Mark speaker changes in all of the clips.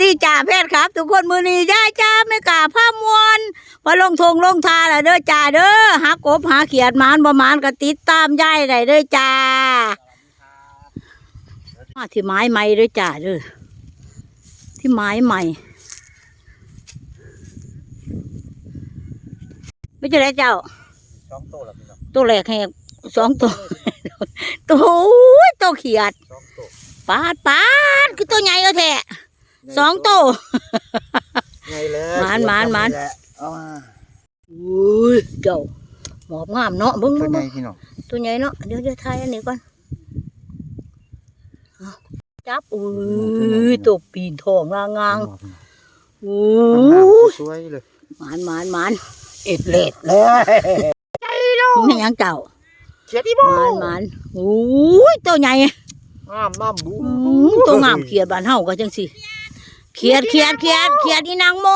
Speaker 1: ดีจ่าเพศครับ ทุกคนมือนี้ย่าจ้าไม่กล้าผ้ามวนพอลงทงลงทาแล้วเด้อจ่าเด้อหากบหาเขียดหมานบ่หมานก็ติดตามย่ายได้เด้อจ่ามาที่ไม้ใหม่เด้อจ่าเด้อที่ไม้ใหม่ไม่ใช่แล้วเจ้า
Speaker 2: สองโตแล้วพี่น้อง
Speaker 1: ตัวแรกแหกสองตัวตัวโอ้ยตัวเขียด
Speaker 2: สองโต
Speaker 1: ปาดปาดคือตัวใหญ่ก็แท้ สองตัว
Speaker 2: ไงแล้ว
Speaker 1: หมานหมานหมาน
Speaker 2: เอามา
Speaker 1: อุ้ยเจ้าหมอบงามเนาะเบิ้ง
Speaker 2: ตัว
Speaker 1: เบิ่ง
Speaker 2: ใหญ่พี่น้อง
Speaker 1: ตัวใหญ่เนาะเดี๋ยวเดี๋ยวทายอันนี้ก่อนเอาจับอุ้ยตัวปีนทองลางางอู้
Speaker 2: สวยเลย
Speaker 1: หมานหมานหมานเอ็ดเล็ด
Speaker 2: เลย
Speaker 1: ไม่ยังเจ้า
Speaker 2: เขียดอี
Speaker 1: ห
Speaker 2: บ่
Speaker 1: มานหมานอุ้ยตัวใหญ่
Speaker 2: งามน้ำบู
Speaker 1: อืมตัวงามเขียดบ้านเฮาก็จังสิ เขียดเขียดเขียดเขียดอีนางโม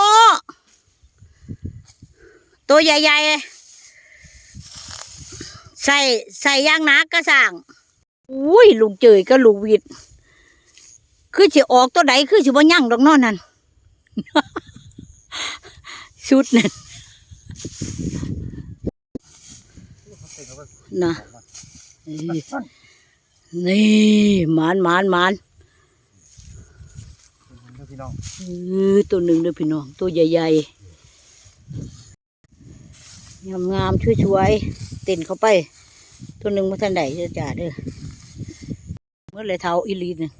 Speaker 1: ตัวใหญ่ๆ ใส่ใส่ย่างนักกระสั่งอุ้ยลูกเจยก็ลูกวิด คือสิออกตัวใดคือสิบ่ยั่งดอกเนอนนั่นชุดนั่นนะนี่นี่หมานหมานหมาน
Speaker 2: พี่น้อง
Speaker 1: เออตัวหนึ่งเด้อพี่น้อง ตัวใหญ่ๆ งามงามๆช่วยๆเต้นเข้าไป ตัวหนึ่งมาทันใดเด้อจ้าเด้อเมื่อไรเท้าอีลีน่ะ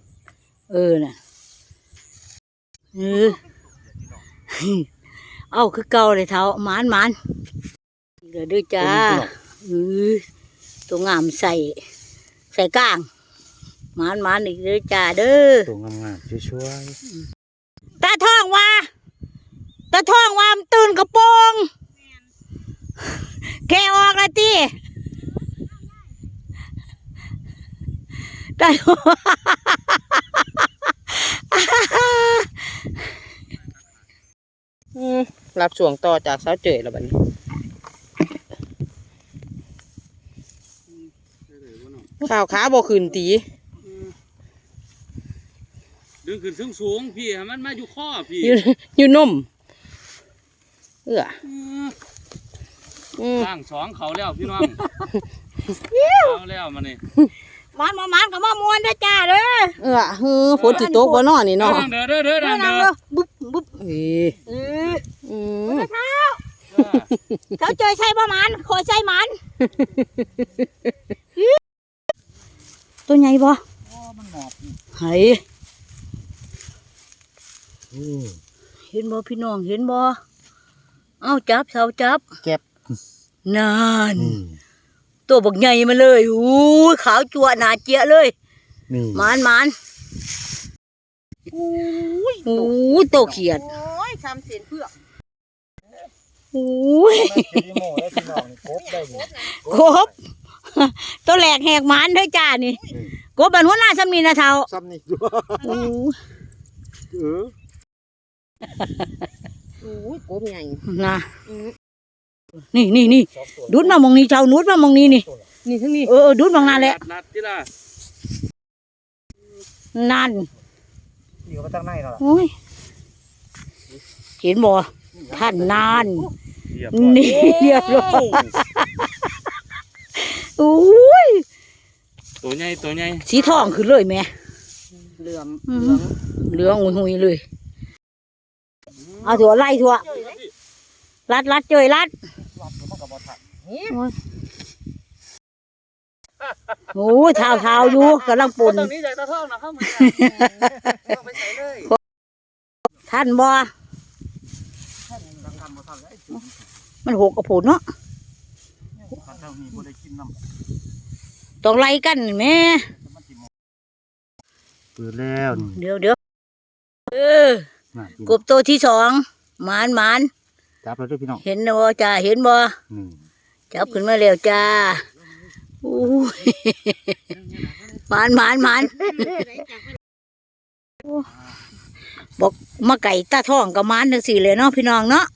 Speaker 1: เออน่ะเออเอาคือเก่าเลยเท้าหมานหมานเดี๋ยวเด้อจ้าเออตัวงามใส่ ใส่ก้างหมานหมานอีกเด้อจ้าเด้อ
Speaker 2: ตัวงามๆช่วย
Speaker 1: ตาท่องว่า ตาท่องว่ามันตื่นกระโปรงแกออกละตีได้
Speaker 3: อืมรับช่วงต่อจากสาวเจยแล้วบัดนี้ข่าวขาบ่ขึ้นตี
Speaker 4: ดึงขึ้นสูงสูงๆพี่ให้มันมาอยู่ข้อพี่
Speaker 3: อยู่อยู่นม เอื้ออืม
Speaker 4: สร้างสองเขาแล้วพี่น้องเอาแล้วมานี่
Speaker 1: มันมามันกับมามวนเด้อจ้าเด้อ
Speaker 3: เอื้อฮือฝนสิตกบ่น้อนี่เนาะ
Speaker 4: เด้อเด้อเด้อเด้อ
Speaker 1: เด้อ
Speaker 4: เด้
Speaker 1: นาง
Speaker 4: อ
Speaker 1: เด้อบุ๊บบุ๊บ
Speaker 3: เอ้ย
Speaker 1: เออ
Speaker 3: อืม
Speaker 1: เขาเจอใส่ประมาณโคใส่มันตัวใหญ่บ่
Speaker 2: ๆมันหมอบ
Speaker 1: ไห้เห็นบ่พี่น้องเห็นบ่ เอาจับเสาจับ
Speaker 2: เก็บ
Speaker 1: นานตัวบักใหญ่มาเลยอู้ยขาวจั่วหนาเจี๊ยะเลย
Speaker 2: นี่
Speaker 1: หมานหมานอู้ยโตวเขียด
Speaker 3: โอ้ยทำเสียนเพื่อ
Speaker 1: อู้ย
Speaker 2: เขียดอีโม่ได้พี่น้องกบได้นี่
Speaker 1: กบ ตัวแหลกแหกหมานเด้วยจ้านี่กบบันหัวหน้าสำนีนะเท่า
Speaker 2: ซ้ำนี่ด้วย
Speaker 1: อู้
Speaker 2: เออ
Speaker 3: โอ้ยโกบใหญ่
Speaker 1: นะนี่นี่นี่ดูดมามองนี้เจ้านุดมามองนี้นี่
Speaker 3: นี่ทั้งนี้
Speaker 1: เออเออดูดมองนั่นแหละ
Speaker 4: นัดที่ละ
Speaker 1: นั่น
Speaker 2: อยู่มาตั้งในแล้วล่ะ
Speaker 1: โอ้ยเห็นบ่ท่านนาน
Speaker 4: เรียบ
Speaker 1: นี่เรียบร้อยอุ้ย
Speaker 4: ตัวใหญ่ตัวใหญ่
Speaker 1: สีทองขึ้นเลยแม่
Speaker 3: เหลื่อม
Speaker 1: อืมเหลืองหุยหุยๆเลย เอาถั่วไล่ถั่วรัดรัดเจยรัด
Speaker 2: รอบตัวมันก็บ่ทัน
Speaker 1: โอ้ยเท้าเท้าอยู่กำลังปน
Speaker 4: ตรงนี้ใหญ่ตาท่องนะเข้ามาไปใส่เลย
Speaker 1: ท่านบ่
Speaker 2: ทำทำบ่ทันแล้ว
Speaker 1: มันหกกระผุนเนาะ
Speaker 2: ถ้าเท่านี้บ่ได้กินน้ำ
Speaker 1: ต้องไล่กันนี่แม่
Speaker 2: มันสิหมดเปิดแล้วนี่
Speaker 1: เดี๋ยวเดี๋ยวเออ
Speaker 2: น่ะ
Speaker 1: กบตัวที่สองหมานหมาน
Speaker 2: จับแล้วเด้วยพี่น้อง
Speaker 1: เห็นบ่จ้าเห็นบ่
Speaker 2: นี่
Speaker 1: จับขึ้นมาแล้วจ้าอู้ยหมานหมานหมานโอ้บอกมาไก่ตาท้องกับหมานจังสี่เลยเนาะพี่น้องเนาะ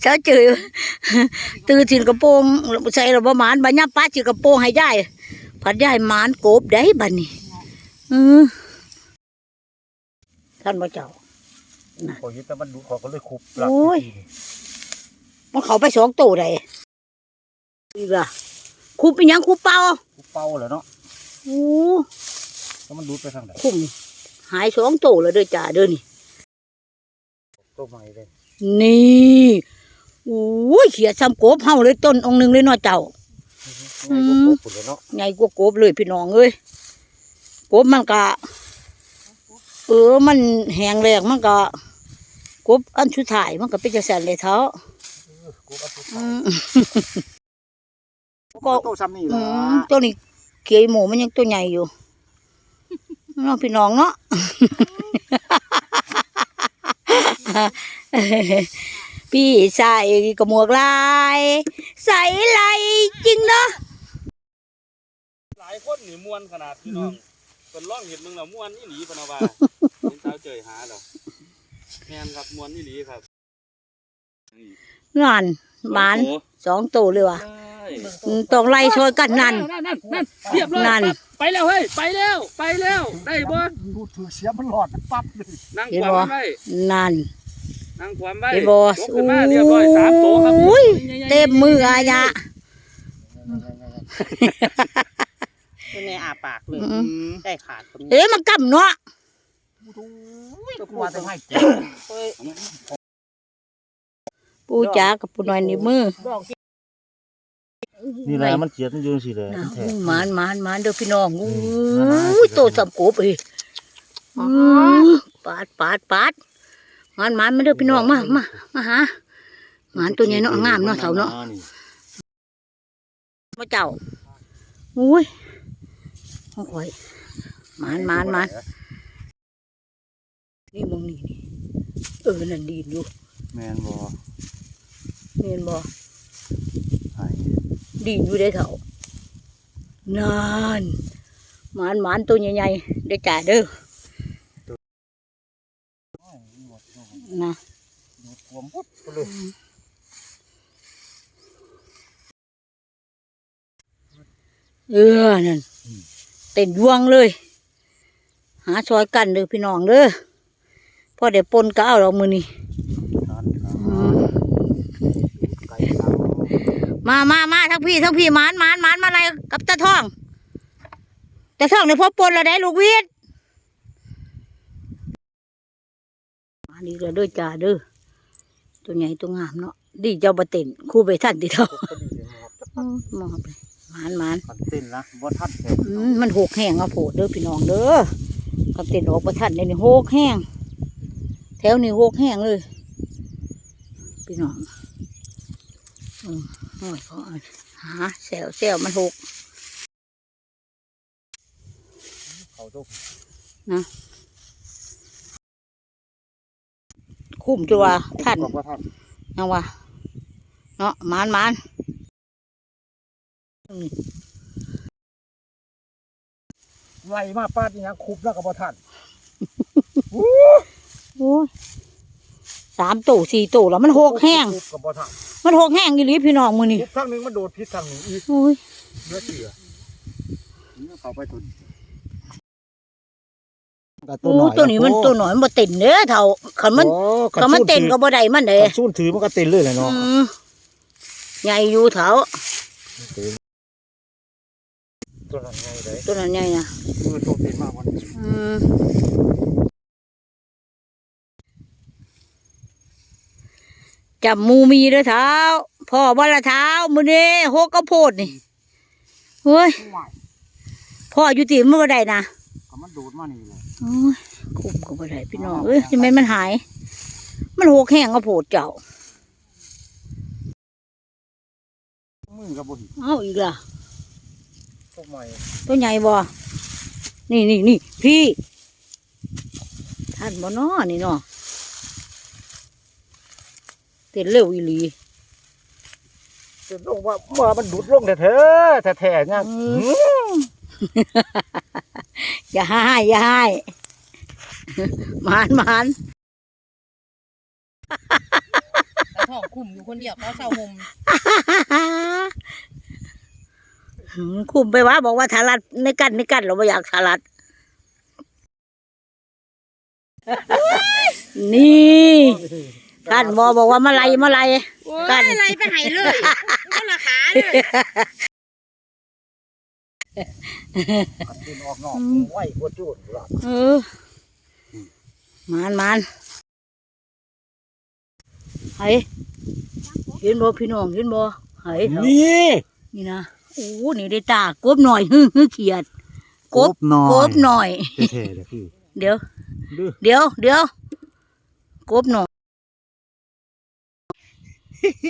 Speaker 1: เช้าจือตื่นสินกระโปรงใส่ระบหมานบัญญัติป้าจือกระโปรงให้ได้ ผัดยายหมานโกบได้บัดนี้เออท่านพระเจ้า
Speaker 2: ขอยึดแต่มันดูขอก็เลยคุบ
Speaker 1: โอ้ยมันเขาไปสองตัวได้อีกล่ะคูเป็นหยังคูเป่า
Speaker 2: คุบเป้าเหรอเนาะ
Speaker 1: โอ้
Speaker 2: แล้วมันดูดไปทางไหน
Speaker 1: คุ้มหายสองตัวแล้วเด้อจ่าเด้อนี่
Speaker 2: ตัวใหม่เลย
Speaker 1: นี่โอ้ยเขียดซ้ำโกบเฮาเลยต้นองค์หนึ่งเลยเนาะเจ้า อื
Speaker 2: ง่าย
Speaker 1: ม
Speaker 2: กว่าคุบเลยเนาะ
Speaker 1: ใหญ่กว่าโกบเลยพี่น้องเอ้ยโกบมันก็เออมันแหงแรงมันก็กบอันชุดถ่ายมันก็เป็นจังสันเลยเท้า
Speaker 2: คุบเอาตัว
Speaker 1: อืม
Speaker 2: ก็โตซ้ำนี่
Speaker 1: อื
Speaker 2: ละ
Speaker 1: มตัวนี้เขียหมูมันยังตัวใหญ่อยู่เนาะพี่น้องเนาะพี่ใส่กระหมวกลาย ใส่ไหลจริงเนาะ
Speaker 4: หลายคนนี่มวนขนาดพี่น้องเป็นร่องเห็นมึงแล้วมวนนี่หลีปะนะว่าเห็นสาวเจยหาเหรอแม่นครับมวนนี่หลีครับ
Speaker 1: งานหมาน
Speaker 4: โอ้
Speaker 1: สองตัวเลยว่ะ
Speaker 4: ใช่
Speaker 1: อืมต้องไล่ช่วยกันนั่น
Speaker 4: นั่นนั่นนั่นเรียบร้อย
Speaker 1: นั่น
Speaker 4: ปั๊บไปแล้วเฮ้ยไปแล้วไปแล้วได้บ่
Speaker 2: ดูดถือเสียมันหลอดปั๊บเลย
Speaker 4: นั่ง
Speaker 1: เห็น
Speaker 4: ความ
Speaker 1: บ่
Speaker 4: ไว้
Speaker 1: นั่น
Speaker 4: นั่งความไว้
Speaker 1: เห็นบ่
Speaker 4: ยกขึ้นมาเรียบร้อยสามโตครับ
Speaker 1: โอ้ยเต็มมืออายะ
Speaker 3: ตัวนี้อาปากเลย
Speaker 1: อืม
Speaker 3: ได้ขาดตรงนี้
Speaker 1: เอ๊ะมันกำเนาะ
Speaker 2: ตัวกลัวจะให้เจ็
Speaker 3: เฮ้ย
Speaker 1: ปูจ๋ากับปูน้อยในมือ
Speaker 3: ดอกที่
Speaker 2: นี่แหละมันเจียดมันอยืนสิเลย
Speaker 1: นะ
Speaker 2: มันแท
Speaker 1: อู้
Speaker 2: ง
Speaker 1: หมานหมานหมานเด้อพี่น้องอู้
Speaker 2: นั่นน่ะ
Speaker 1: ยโตสำกบเอ้ยอื้อปาดปาดปาดหมานหมานมาเด้อพี่น้องมามามาหาหมานตัวใหญ่เนาะงามเนาะเถาเนาะ มาเจ้าอุ้ย ของข่อยหมานหมานหมานนี่มองนี่นี่เออนั่นดีอยู่
Speaker 2: แมนบ่
Speaker 1: เห็นบ่
Speaker 2: ไห้
Speaker 1: ดีอยู่ได้อเถานานหมานหมานตัวใหญ่ๆได้อจ่าเด้อนะ
Speaker 2: ดูดรวมปุ๊บไปเลย
Speaker 1: เออนั่นเต็นดวงเลย หาซอยกันเด้อพี่น้องเด้อพอเดี๋ยวปนก็เอาเรามือนี่
Speaker 2: ทานครับ
Speaker 1: อืม
Speaker 2: ไก่ครับ
Speaker 1: มามามาทั้งพี่ทั้งพี่หมานหมานหมานมาอะไรกับตาท่องตาท่องเนี่ยพอปนแล้วได้ลูกวิทย์มาดีแล้วเด้อจ่าเด้อตัวใหญ่ตัวงามเนาะดีเจ้าบะเต็นคู่ไปท่านติเท่า
Speaker 2: ก็ดีเลย ครับ
Speaker 1: อ๋อมองไปหมานหมาน
Speaker 2: มันเต้นนะบ่ทันแทง
Speaker 1: อืมมันหกแห้งเอาโผดเด้อพี่น้องเด้อกับเต็นออกประทันในนี่หกแห้ง แถวนี้หกแห้งเลย พี่น้องอืมโอ้ยพอหาแซวแซวมันหก
Speaker 2: เขาตุก
Speaker 1: คุ้มจัวท่าน
Speaker 2: บอกว่าท่าน
Speaker 1: ยังวะเนาะหมานหมาน
Speaker 2: ไล่มาปาดนี่ยังคุบแล้วก็บ่ทัน
Speaker 1: โอ้ยสามตู่สี่ตู่แล้วมันหกแห้ง
Speaker 2: คุบก็บ่ทัน
Speaker 1: มันหกแห้งอีหลีพี่น้องมือนี่
Speaker 2: คุบทางหนึงมันโดดพิษทางหนึงอีก
Speaker 1: โอ้ย
Speaker 2: เนื้อเสือนี่เขาไปตุน
Speaker 1: โอ้ตัวนี้มันตัวหน่อยมันบ่เต็นเด้อเท่าขันมันขันมันเต็นก็บ่ได้มันเด้
Speaker 2: สู้ถือมันก็เต้นเลยเลย
Speaker 1: อื
Speaker 2: เนาะ
Speaker 1: มใหญ่อยู่เถา
Speaker 2: ตัวนั้นไงเลย
Speaker 1: ตัวนั้นใหญ่นะ
Speaker 2: มือตัวเต้นมากกว่านี้
Speaker 1: อืมจับหมูมีเด้อเท้าพ่อบ่ละเท้ามือนี้โฮกกระโพดนี่เฮ้ย
Speaker 2: ไหว
Speaker 1: พ่ออยู่ตีมันบ่ได้นะ
Speaker 2: ก็มันโดดมานี่เลย
Speaker 1: โอ้ยคุ้มก็บ่ได้พี่น้องเอ้ยทำไมมันหาย มันโหกแห้งกระโพดเจ้า
Speaker 2: มือกับบ่หิ
Speaker 1: เอาอีกล่ะ
Speaker 2: พวกใหม่
Speaker 1: ตัวใหญ่บ่นี่นี่นี่พี่ท่านบ่น้อนี่เนาะเต้นเร็วอีหลี
Speaker 2: จะลงว่าว่ามันดูดลงแท้แท้แท้ๆเนี่ย
Speaker 1: อืมอย่าให้อย่าให้หมานหมาน
Speaker 3: แต่ท้องคุมอยู่คนเดียวเขาเศร้ามุม
Speaker 1: หืม คุมไปว่าบอกว่าสารัดในกันในกันเราไม่อยากสารัดนี่กันบอบอกว่ามาไล่มาไล่
Speaker 3: โอ้
Speaker 1: กั
Speaker 3: ย
Speaker 1: น
Speaker 3: อะไรไปให้เลยก็ราคาเลย
Speaker 2: ขันดินออกนอกไหวหัวจูดหลับ
Speaker 1: เออมานมานไห้เห็นบ่พี่น้องเห็นบ่ไห้
Speaker 2: นี่
Speaker 1: นี่นะ โอ้นี่ได้ตากบหน่อยฮึฮึเขียดกบ
Speaker 2: หน่อย
Speaker 1: กบหน่อย
Speaker 2: เท่ๆเลยพี่
Speaker 1: เดี๋ยว
Speaker 2: ดื้อ
Speaker 1: เดี๋ยวเดี๋ยวกบหน่อย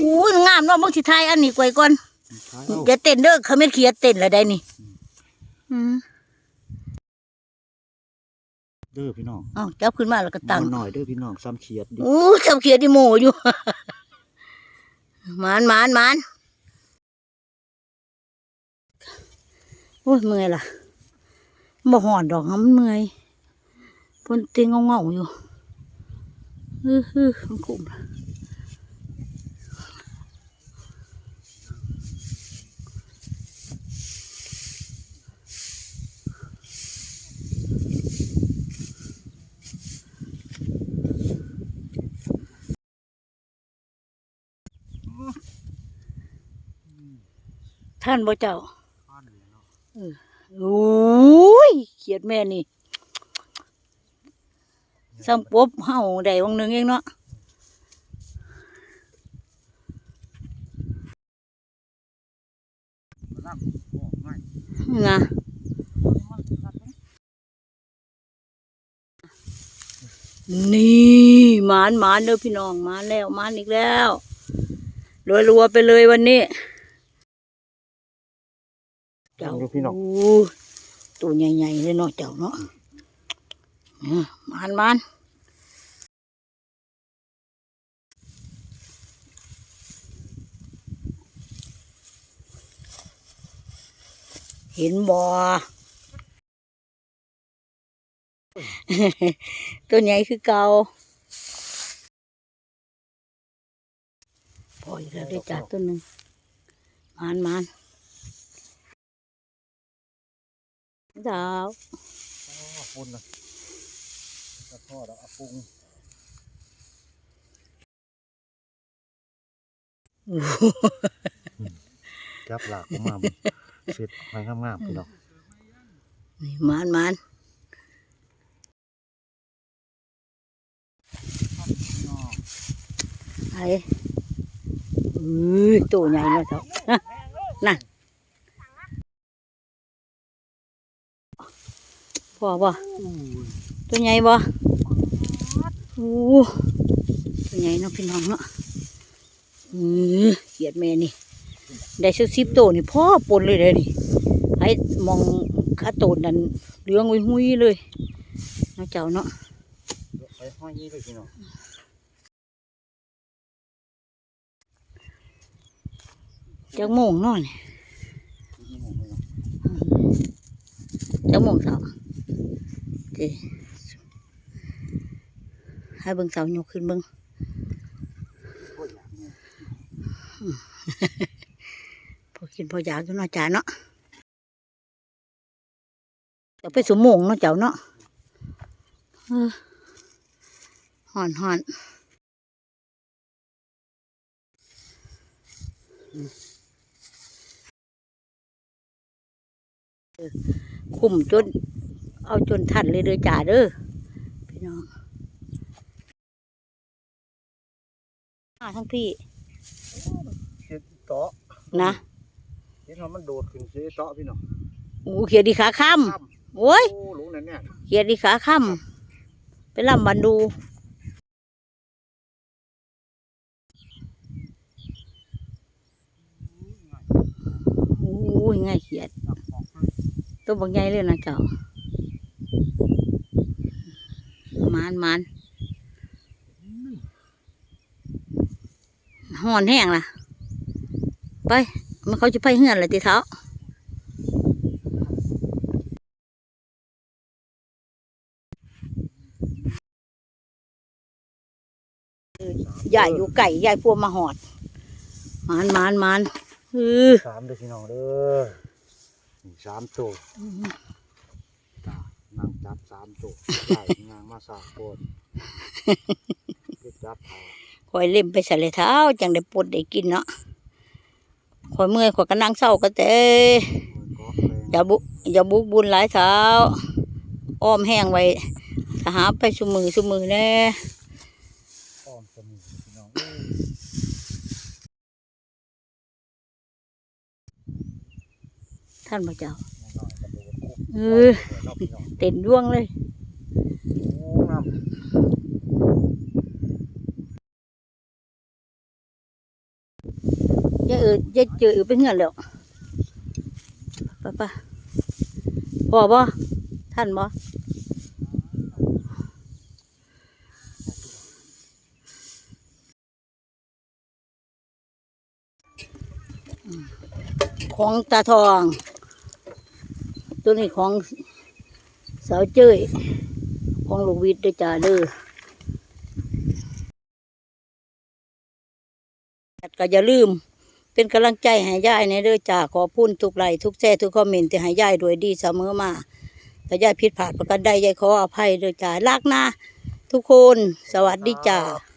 Speaker 1: อู้ยงามเนาะมึงสิทายอันนี้ไว้ก่อน
Speaker 2: เอา
Speaker 1: อย่าเต้นเด้อเขาไม่เขียดเต้นแล้วได้นี่อืม
Speaker 2: เด้อพี่น้อง
Speaker 1: เอ้าจับขึ้นมาแล้วก็ตั้ง
Speaker 2: เอาหน่อยเด้อพี่น้องซ้ำเขียดดิ
Speaker 1: อู้เจ้าเขียดดิโมอยู่หมานหมานหมาน อ้ยเมื่อยล่ะบ่หอนดอกมันเมื่อยพ่นเต็งเงาๆอยู่ฮึฮึมันคุ้มท่านบ่เจ้า โอ้ยเขียดแม่นี่ซ้ำปบเฮาได้วังหนึ่งเองเนาะนะนี่หมานหมานเด้อพี่น้องมานแล้วมานอีกแล้วรวยรวไปเลยวันนี้ เจ้า
Speaker 2: เด้อพี่น้อง
Speaker 1: โตัวใหญ่ๆเลยเนาะเจ้าเนาะเออหมานหมานเห็นบ่ตัวใหญ่คือเก่าพออีกแล้วได้จากตัวหนึ่งมานมาน ดาว
Speaker 2: ขอบคุณนะกระทอดเอาปรุงจับหลากออกมาบ่เสร็จไปงามๆพี่น้อง
Speaker 1: นี่มานมานไอ้เอ้ยตัวใหญ่เนาะเจ้าฮะนั่น พอบ่ตัวใหญ่บ่โอ้ตัวใหญ่เนาะพี่น้องเนาะเออเขียดแม่นี่ ได้สักสิบตัวนี่พ่อปนเลยเลยนี่ไอ้มองข้าโตนนั่นเหลืองหุยๆเลยเนาะเจ้าเนาะ
Speaker 2: ไปห้อยนี่เลยพี่น้อง
Speaker 1: จักโมงเนาะนี่จักโมงเสาเจให้เบิ่งเสายกขึ้นเบิ่งพอกินพออยากอยู่เนาะจ้าเนาะจะไปสมโมงเนาะเจ้าเนาะเออห่อนห่อนคุ้มจน เอาจนทันเลยเด้อจ่าเด้อพี่น้องมาทั้งพี่
Speaker 2: เห็ดเตาะ
Speaker 1: นะ
Speaker 2: เห็ดว่ามันโดดขึ้นเสียเตาะพี่น้อง
Speaker 1: โอ้เขียดดีขาค่ำโอ้ย
Speaker 2: โอ้รู้แน่แน่
Speaker 1: เขียดดีขาค่ำไปลำบันดูโอ้ยง่ายเขียด ตัวบางใหญ่เลยนะเจ้า มานมานห่อนแห้งล่ะ ไป มันเขาจะไปเหือนเลยตีเท้าใหญ่อยู่ไก่ใหญ่พวกมาหอด มานมานมานเออ
Speaker 2: สามเด้อพี่น้องเด้อสามตัว นางจับสามตัวได้นางมาสามคนไปจับเขา
Speaker 1: คอยเล่มไปใส่เลยเท้าจังได้ปลดได้กินเนาะคอยเมื่อยคอยก็นั่งเศร้าก็แต่
Speaker 2: เกาะแรง
Speaker 1: อย่าบุอย่าบุกบุญหลายเท้าอ้อมแห้งไว้ถ้าหาไปสุมือสุมือแน่
Speaker 2: อ้อมสมุนพี่น้องเอ้ย
Speaker 1: ท่านพระเจ้า เออ
Speaker 2: เดี๋ยวเราพี่น้อง
Speaker 1: เต็นร่วงเลย
Speaker 2: โอ้น้ำ
Speaker 1: อย่าเอออย่าเจอไปเงื่อนแล้วไป้าป้าพอบ่ท่านบ่อืมของตาทอง ตัวนี้ของสาวเจ้ยของลูกวิทย์ด้วยจ้าเด้อก็อย่าลืม เป็นกำลังใจให้ยายในเด้อจ้าขอพูนทุกไลค์ทุกแซ่ทุกคอมเมนต์ที่ให้ยายด้วยดีเสมอมาถ้ายายผิดพลาดประการใดยายขออภัยเด้อจ้ารักนะทุกคน สวัสดีจ้า